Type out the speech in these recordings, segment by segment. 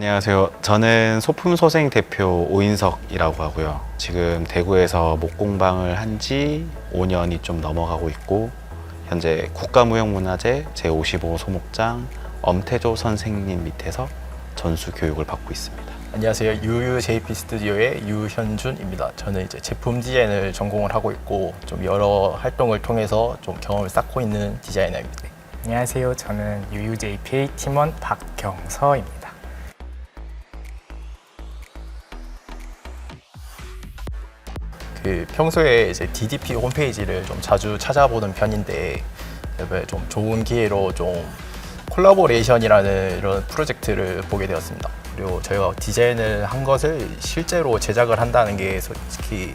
안녕하세요. 저는 소품소생 대표 오인석이라고 하고요. 지금 대구에서 목공방을 한 지 5년이 좀 넘어가고 있고 현재 국가무형문화재 제55 소목장 엄태조 선생님 밑에서 전수 교육을 받고 있습니다. 안녕하세요. 유유 JP 스튜디오의 유현준입니다. 저는 이제 제품 디자인을 전공을 하고 있고 좀 여러 활동을 통해서 좀 경험을 쌓고 있는 디자이너입니다. 안녕하세요. 저는 UUJPA 팀원 박경서입니다. 그 평소에 이제 DDP 홈페이지를 좀 자주 찾아보는 편인데 좀 좋은 기회로 좀 콜라보레이션이라는 이런 프로젝트를 보게 되었습니다. 그리고 저희가 디자인을 한 것을 실제로 제작을 한다는 게 솔직히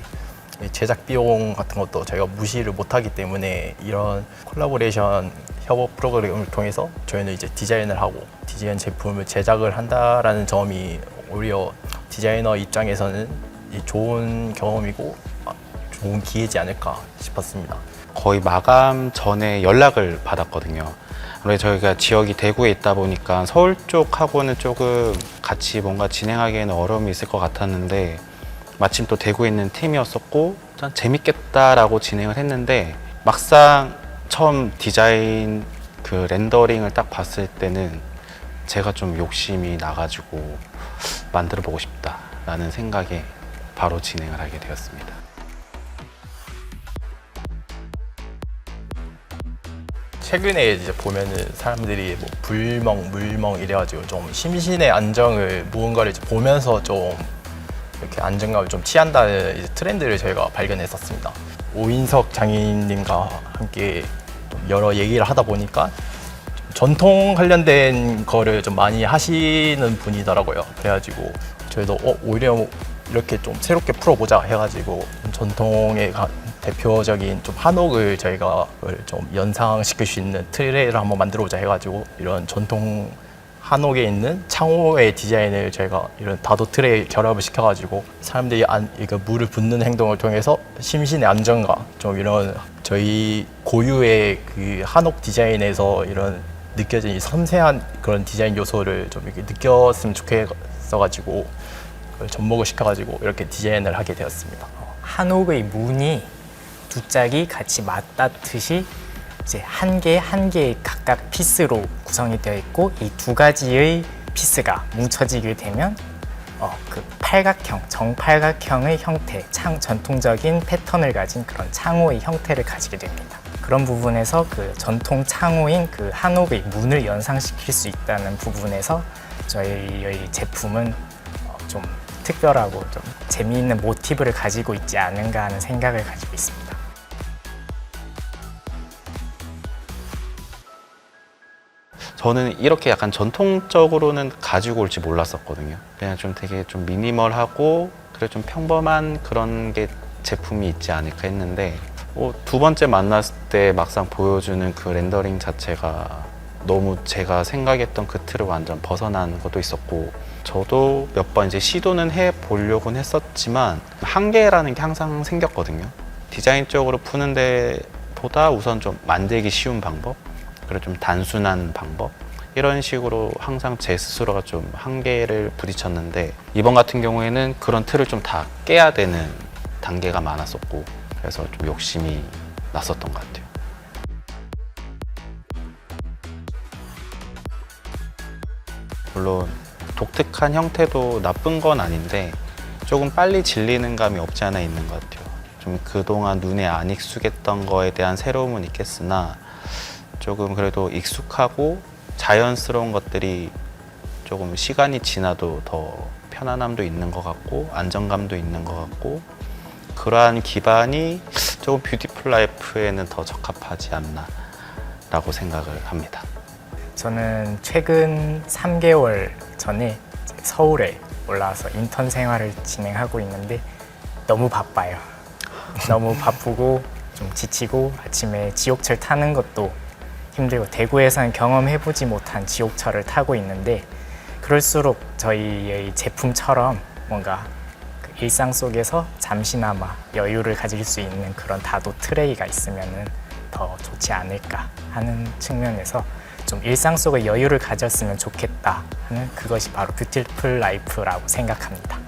이 제작 비용 같은 것도 저희가 무시를 못하기 때문에 이런 콜라보레이션 협업 프로그램을 통해서 저희는 이제 디자인을 하고 디자인 제품을 제작을 한다라는 점이 오히려 디자이너 입장에서는 이 좋은 경험이고 아, 좋은 기회지 않을까 싶었습니다. 거의 마감 전에 연락을 받았거든요. 저희가 지역이 대구에 있다 보니까 서울 쪽하고는 조금 같이 뭔가 진행하기에는 어려움이 있을 것 같았는데 마침 또 대구에 있는 팀이었었고 참 재밌겠다라고 진행을 했는데 막상 처음 디자인 그 렌더링을 딱 봤을 때는 제가 좀 욕심이 나가지고 만들어 보고 싶다라는 생각에 바로 진행을 하게 되었습니다. 최근에 이제 보면은 사람들이 뭐 불멍, 물멍 이래가지고 좀 심신의 안정을 무언가를 이제 보면서 좀 이렇게 안정감을 좀 취한다는 이제 트렌드를 저희가 발견했었습니다. 오인석 장인님과 함께 좀 여러 얘기를 하다 보니까 좀 전통 관련된 거를 좀 많이 하시는 분이더라고요. 그래가지고 저희도 어, 오히려 이렇게 좀 새롭게 풀어보자 해가지고 가- 대표적인 좀 한옥을 저희가 좀 연상시킬 수 있는 트레이를 한번 만들어보자 해가지고 이런 전통 한옥에 있는 창호의 디자인을 저희가 이런 다도 트레이 결합을 시켜가지고 사람들이 안, 이거 물을 붓는 행동을 통해서 심신의 안정감 좀 이런 저희 고유의 그 한옥 디자인에서 이런 느껴진 이 섬세한 그런 디자인 요소를 좀 이렇게 느꼈으면 좋겠어가지고 접목을 시켜가지고 이렇게 디자인을 하게 되었습니다. 한옥의 문이 두 짝이 같이 맞닿듯이 이제 한 개 한 개의 각각 피스로 구성이 되어 있고 이 두 가지의 피스가 뭉쳐지게 되면 어, 그 팔각형, 정팔각형의 형태, 창, 전통적인 패턴을 가진 그런 창호의 형태를 가지게 됩니다. 그런 부분에서 그 전통 창호인 그 한옥의 문을 연상시킬 수 있다는 부분에서 저희의 제품은 어, 좀 특별하고 좀 재미있는 모티브를 가지고 있지 않은가 하는 생각을 가지고 있습니다. 저는 이렇게 약간 전통적으로는 가지고 올지 몰랐었거든요. 그냥 좀 되게 좀 미니멀하고 그래 좀 평범한 그런 게 제품이 있지 않을까 했는데 어, 두 번째 만났을 때 막상 보여주는 그 렌더링 자체가 너무 제가 생각했던 그 틀을 완전 벗어난 것도 있었고 저도 몇 번 이제 시도는 해 보려고는 했었지만 한계라는 게 항상 생겼거든요. 디자인 쪽으로 푸는 데 보다 우선 좀 만들기 쉬운 방법 그리고 좀 단순한 방법 이런 식으로 항상 제 스스로가 좀 한계를 부딪혔는데 이번 같은 경우에는 그런 틀을 좀 다 깨야 되는 단계가 많았었고 그래서 좀 욕심이 났었던 것 같아요. 물론 독특한 형태도 나쁜 건 아닌데 조금 빨리 질리는 감이 없지 않아 있는 것 같아요. 좀 그동안 눈에 안 익숙했던 거에 대한 새로움은 있겠으나 조금 그래도 익숙하고 자연스러운 것들이 조금 시간이 지나도 더 편안함도 있는 것 같고 안정감도 있는 것 같고 그러한 기반이 조금 뷰티풀 라이프에는 더 적합하지 않나라고 생각을 합니다. 저는 최근 3개월 전에 서울에 올라와서 인턴 생활을 진행하고 있는데 너무 바빠요. 너무 바쁘고 좀 지치고 아침에 지옥철 타는 것도 힘들고 대구에서는 경험해보지 못한 지옥철을 타고 있는데 그럴수록 저희의 제품처럼 뭔가 그 일상 속에서 잠시나마 여유를 가질 수 있는 그런 다도 트레이가 있으면은 더 좋지 않을까 하는 측면에서 좀 일상 속의 여유를 가졌으면 좋겠다 하는 그것이 바로 뷰티풀 라이프라고 생각합니다.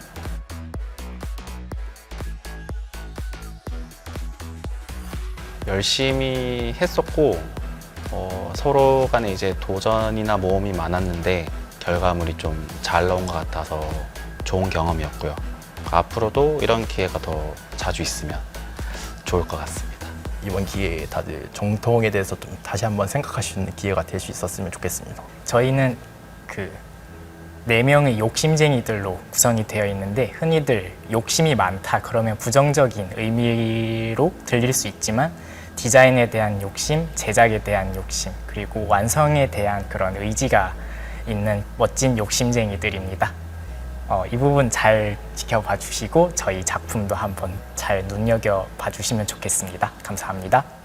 열심히 했었고 어, 서로 간에 이제 도전이나 모험이 많았는데 결과물이 좀 잘 나온 것 같아서 좋은 경험이었고요. 앞으로도 이런 기회가 더 자주 있으면 좋을 것 같습니다. 이번 기회에 다들 정통에 대해서 좀 다시 한번 생각할 수 있는 기회가 될 수 있었으면 좋겠습니다. 저희는 그 네 명의 욕심쟁이들로 구성이 되어 있는데 흔히들 욕심이 많다 그러면 부정적인 의미로 들릴 수 있지만 디자인에 대한 욕심, 제작에 대한 욕심, 그리고 완성에 대한 그런 의지가 있는 멋진 욕심쟁이들입니다. 어, 이 부분 잘 지켜봐 주시고 저희 작품도 한번 잘 눈여겨 봐 주시면 좋겠습니다. 감사합니다.